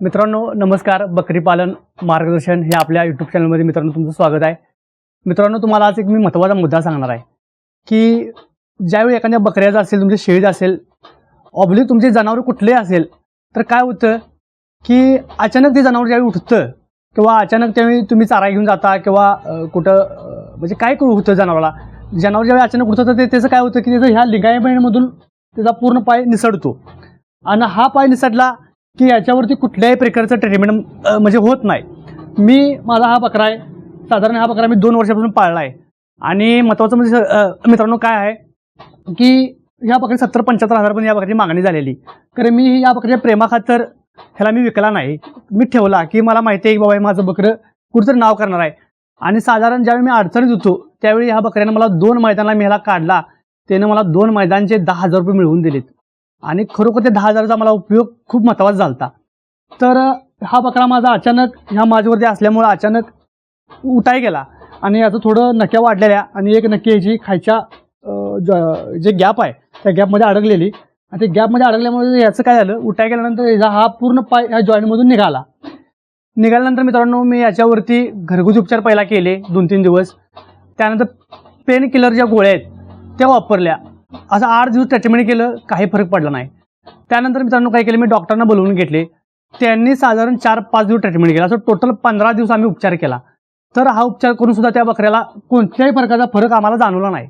मित्रांनो नमस्कार. बकरी पालन मार्गदर्शन हे आपल्या यूट्यूब चॅनलमध्ये मित्रांनो तुमचं स्वागत आहे. मित्रांनो तुम्हाला आज एक मी महत्त्वाचा मुद्दा सांगणार आहे की ज्यावेळी एखाद्या बकऱ्याचा असेल तुमच्या शेळीचं असेल ऑब्लिक तुमचे जनावर कुठले असेल तर काय होतं की अचानक ते जनावर ज्यावेळी उठतं किंवा अचानक त्यावेळी तुम्ही चारा घेऊन जाता किंवा कुठं म्हणजे काय करू होतं जनावराला? जनावर ज्यावेळी अचानक उठतं तर ते त्याचं काय होतं की त्याचं ह्या लिगायमेंटमधून त्याचा पूर्ण पाय निसडतो आणि हा पाय निसडला की याच्यावरती कुठल्याही प्रकारचं ट्रीटमेंट म्हणजे होत नाही. मी माझा हा बकरा आहे. साधारण हा बकरा मी दोन वर्षापासून पाळला आहे आणि महत्त्वाचं म्हणजे मित्रांनो काय आहे की या बकरी सत्तर पंच्याहत्तर हजारपर्यंत या प्रकारची मागणी झालेली. कारण मी या बकरीच्या प्रेमाखातर ह्याला मी विकला नाही. मी ठेवला की मला माहिती आहे की बाबा हे माझं बकरं कुठंतरी नाव करणार आहे. आणि साधारण ज्यावेळी मी अडचणीत होतो त्यावेळी ह्या बकऱ्यानं मला दोन मैदानाला मी ह्याला काढला. त्यानं मला दोन मैदानचे दहा हजार रुपये मिळवून दिलेत. आणि खरोखर ते दहा हजाराचा मला उपयोग खूप महत्त्वाचा झाला तर हा बकरा माझा अचानक ह्या माझ्यावरती असल्यामुळं अचानक उठाय केला आणि याचं थोडं नक्या वाढलेल्या आणि एक नक्की याची खायच्या जे गॅप आहे त्या गॅपमध्ये अडकलेली. आणि ते गॅपमध्ये अडकल्यामुळे याचं काय झालं? उठाय केल्यानंतर याचा हा पूर्ण पाय ह्या जॉईंटमधून निघाला. निघाल्यानंतर मित्रांनो मी याच्यावरती घरगुती उपचार पहिला केले दोन तीन दिवस. त्यानंतर पेन किलर ज्या गोळ्या आहेत त्या वापरल्या. असं आठ दिवस ट्रीटमेंट केलं काही फरक पडला नाही. त्यानंतर मित्रांनो काय केलं मी डॉक्टरांना बोलवून घेतले. त्यांनी साधारण चार पाच दिवस ट्रीटमेंट केलं. असं टोटल पंधरा दिवस आम्ही उपचार केला. तर हा उपचार करून सुद्धा त्या बकऱ्याला कोणत्याही प्रकारचा फरक आम्हाला जाणवला नाही.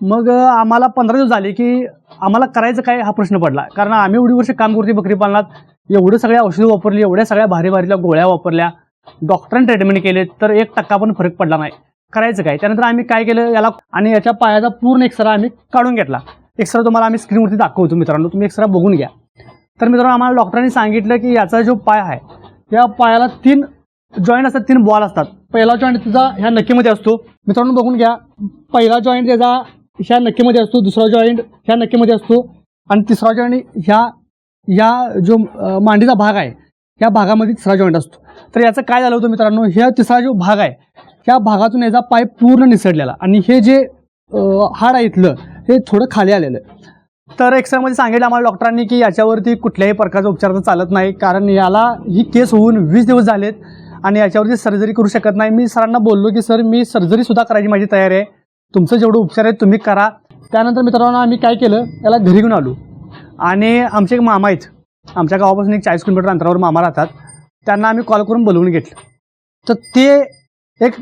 मग आम्हाला पंधरा दिवस झाले की आम्हाला करायचं काय हा प्रश्न पडला. कारण आम्ही एवढी वर्ष काम करते बकरी पालनात. एवढं सगळ्या औषधं वापरली एवढ्या सगळ्या भारी भारीच्या गोळ्या वापरल्या. डॉक्टरांनी ट्रीटमेंट केले तर एक टक्का पण फरक पडला नाही. करायचं काय? त्यानंतर आम्ही काय केलं याला? आणि याच्या पायाचा पूर्ण एक्सरा आम्ही काढून घेतला. एक्सरा तुम्हाला आम्ही स्क्रीनवरती दाखवतो मित्रांनो. तुम्ही एक्सरा बघून घ्या. तर मित्रांनो आम्हाला डॉक्टरांनी सांगितलं की याचा जो पाय आहे या पायाला तीन जॉईंट असतात तीन बॉल असतात. पहिला जॉईंट त्याचा ह्या नक्कीमध्ये असतो. मित्रांनो बघून घ्या. पहिला जॉईंट त्याचा ह्या नक्कीमध्ये असतो. दुसरा जॉईंट ह्या नक्कीमध्ये असतो. आणि तिसरा जॉईंट ह्या या जो मांडीचा भाग आहे या भागामध्ये तिसरा जॉईंट असतो. तर याचं काय झालं होतं मित्रांनो? ह्या तिसरा जो भाग आहे ह्या भागातून याचा पाय पूर्ण निसडलेला आणि हे जे हाड आहे इथलं हे थोडं खाली आलेलं तर एक्सरेमध्ये सांगितलं आम्हाला डॉक्टरांनी की याच्यावरती कुठल्याही प्रकारचा उपचार तर चालत नाही. कारण याला ही केस होऊन वीस दिवस झालेत. आणि याच्यावरती सर्जरी करू शकत नाही. मी सरांना बोललो की सर मी सर्जरीसुद्धा करायची माझी तयारी आहे. तुमचं जेवढं उपचार आहे तुम्ही करा. त्यानंतर मित्रांनो आम्ही काय केलं? याला घरी घेऊन आलो. आणि आमचे एक मामा आहेत. आमच्या गावापासून एक चाळीस किलोमीटर अंतरावर मामा राहतात. त्यांना आम्ही कॉल करून बोलवून घेतलं. तर ते एक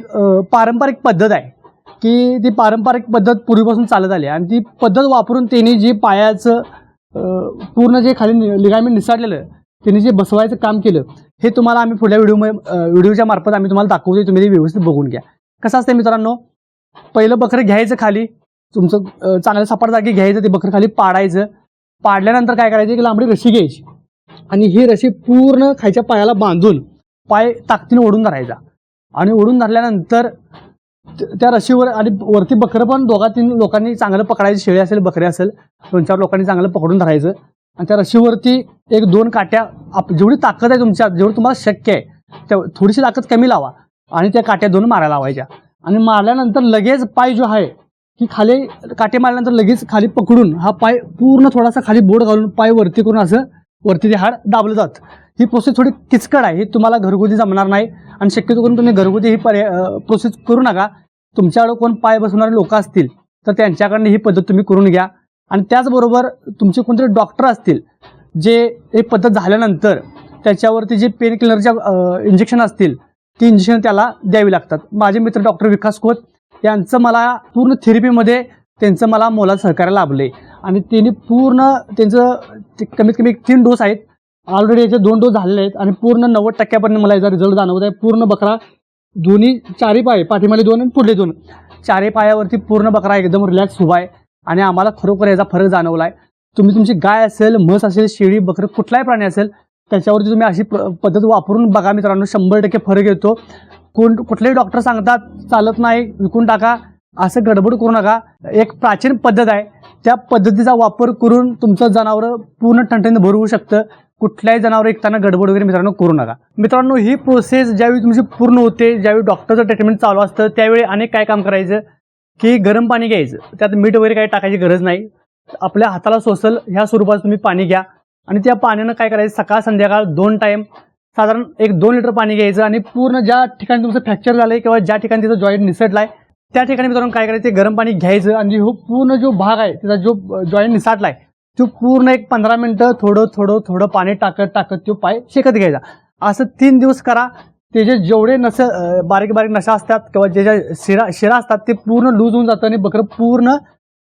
पारंपरिक पद्धत आहे की ती पारंपरिक पद्धत पूर्वीपासून चालत आली आणि ती पद्धत वापरून त्यांनी जी पायाचं पूर्ण जे खाली लिगामेंट निसाडलेलं त्यांनी जे बसवायचं काम केलं हे तुम्हाला आम्ही पुढल्या व्हिडिओ व्हिडिओच्या मार्फत आम्ही तुम्हाला दाखवतो तुम्ही ते व्यवस्थित बघून घ्या. कसं असतं मित्रांनो पहिलं बकरं घ्यायचं खाली तुमचं चांगल्या चांगलं सपाट जागी घ्यायचं ते बकरं खाली पाडायचं. पाडल्यानंतर काय करायचं एक लांबडी रशी घ्यायची. आणि ही रशी पूर्ण खायच्या पायाला बांधून पाय ताकदीने ओढून धरायचा. आणि ओढून धरल्यानंतर त्या रशीवर आणि वरती बकरं पण दोघा तीन लोकांनी चांगलं पकडायचं शेळी असेल बकरी असेल दोन चार लोकांनी चांगलं पकडून धरायचं. आणि त्या रशीवरती एक दोन काट्या आप जेवढी ताकद आहे तुमच्या जेवढं तुम्हाला शक्य आहे त्या थोडीशी ताकद कमी लावा. आणि त्या काट्या दोन मारायला लावायच्या. आणि मारल्यानंतर लगेच पाय जो आहे की खाली काटे मारल्यानंतर लगेच खाली पकडून हा पाय पूर्ण थोडासा खाली बोट घालून पाय वरती करून असं वरती ते हाड दाबलं जात. ही प्रोसेस थोडी किचकट आहे. ही तुम्हाला घरगुती जमणार नाही. आणि शक्यतो करून तुम्ही घरगुती ही पर्याय प्रोसेस करू नका. तुमच्याकडे कोण पाय बसवणारे लोक असतील तर त्यांच्याकडनं ही पद्धत तुम्ही करून घ्या. आणि त्याचबरोबर तुमचे कोणतरी डॉक्टर असतील जे हे पद्धत झाल्यानंतर त्याच्यावरती जे पेन किलरच्या इंजेक्शन असतील ती इंजेक्शन त्याला द्यावी लागतात. माझे मित्र डॉक्टर विकास खोत यांचं मला पूर्ण थेरपीमध्ये त्यांचं मला मोला सहकार्य लाभले. आणि त्यांनी पूर्ण त्यांचं ते कमीत कमी तीन डोस आहेत. ऑलरेडी याचे दोन डोस झालेले आहेत आणि पूर्ण नव्वद टक्क्यापर्यंत मला याचा रिझल्ट जाणवत आहे. पूर्ण बकरा दोन्ही चारी पाय पाठीमाले दोन आणि पुढले दोन. चारी पायावरती पूर्ण बकरा एकदम रिलॅक्स उभा आहे. आणि आम्हाला खरोखर याचा फरक जाणवला आहे तुम्ही तुमची गाय असेल म्हस असेल शेळी बकरं कुठलाही प्राणी असेल त्याच्यावरती तुम्ही अशी प- पद्धत वापरून बघा मित्रांनो शंभर टक्के फरक येतो. कोण कुठलेही डॉक्टर सांगतात चालत नाही विकून टाका असं गडबड करू नका. एक प्राचीन पद्धत आहे. त्या पद्धतीचा वापर करून तुमचं जनावर पूर्ण ठणठणीत भरवू शकतं. कुठल्याही जनावर ऐकताना गडबड वगैरे मित्रांनो करू नका. मित्रांनो ही प्रोसेस ज्यावेळी तुमची पूर्ण होते ज्यावेळी डॉक्टरचं ट्रीटमेंट चालू असतं त्यावेळी अनेक काय काम करायचं? की गरम पाणी घ्यायचं. त्यात मीठ वगैरे काही टाकायची गरज नाही. आपल्या हाताला सोसल ह्या स्वरूपात तुम्ही पाणी घ्या. आणि त्या पाण्यानं काय करायचं? सकाळ संध्याकाळ दोन टाईम साधारण एक दोन लिटर पाणी घ्यायचं आणि पूर्ण ज्या ठिकाणी तुमचं फ्रॅक्चर झालंय किंवा ज्या ठिकाणी तिथं जॉईंट निसटलाय त्या ठिकाणी मित्रांनो काय करायचं? ते गरम पाणी घ्यायचं आणि हो पूर्ण जो भाग आहे त्याचा जो जॉईंट निसाटलाय तो पूर्ण एक पंधरा मिनिटं थोडं थोडं थोडं पाणी टाकत टाकत तो पाय शेकत घ्यायचा. असं तीन दिवस करा. ते जे जेवढे नस बारीक बारीक नशा असतात किंवा जे ज्या शिरा शिरा असतात ते पूर्ण लूज होऊन जातं आणि बकरं पूर्ण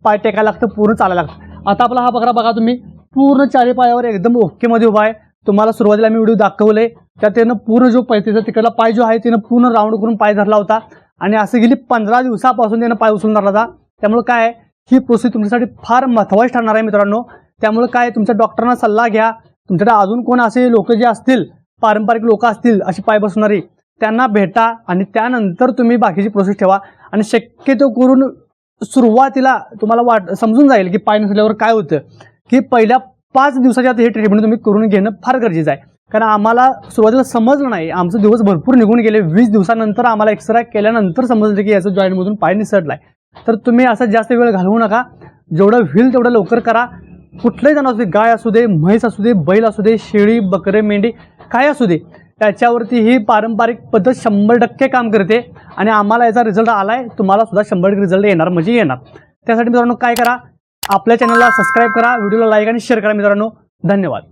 पाय टेकायला लागतं पूर्ण चालायला लागतं. आता आपला हा बकरा बघा तुम्ही पूर्ण चारी पायावर एकदम ओकेमध्ये उभा आहे. तुम्हाला सुरुवातीला मी व्हिडिओ दाखवले त्यात त्यानं पूर्ण जो पाय तिचा तिकडला पाय जो आहे त्यानं पूर्ण राऊंड करून पाय धरला होता. आणि असं गेली पंधरा दिवसापासून त्यानं पाय उचलून धरला होता. त्यामुळे काय ही प्रोसेस तुमच्यासाठी फार महत्वाची ठरणार आहे मित्रांनो. त्यामुळे काय तुमच्या डॉक्टरांना सल्ला घ्या. तुमच्याकडे अजून कोण असे लोक जे असतील पारंपरिक लोक असतील अशी पाय बसणारी त्यांना भेटा आणि त्यानंतर तुम्ही बाकीची प्रोसेस ठेवा. आणि शक्यतो करून सुरुवातीला तुम्हाला वाट समजून जाईल की पाय नसल्यावर काय होतं. की पहिल्या पाच दिवसाच्या आत हे ट्रीटमेंट तुम्ही करून घेणं फार गरजेचं आहे. कारण आम्हाला सुरुवातीला समजलं नाही. आमचं दिवस भरपूर निघून गेले. वीस दिवसानंतर आम्हाला एक्सरे केल्यानंतर समजलं की याचं जॉईंटमधून पाय निसटलाय. तर तुम्ही असा जास्त वेळ घालवू नका. जेवढं होईल तेवढं लवकर करा. कुठलंही जण असू दे गाय असू दे म्हैस असू दे बैल असू दे शेळी बकरे मेंढी काय असू दे त्याच्यावरती ही पारंपरिक पद्धत शंभर टक्के काम करते आणि आम्हाला याचा रिझल्ट आलाय तुम्हाला सुद्धा शंभर टक्के रिझल्ट येणार म्हणजे येणार. त्यासाठी मित्रांनो काय करा आपल्या चॅनलला सबस्क्राईब करा व्हिडिओला लाईक आणि शेअर करा मित्रांनो. धन्यवाद.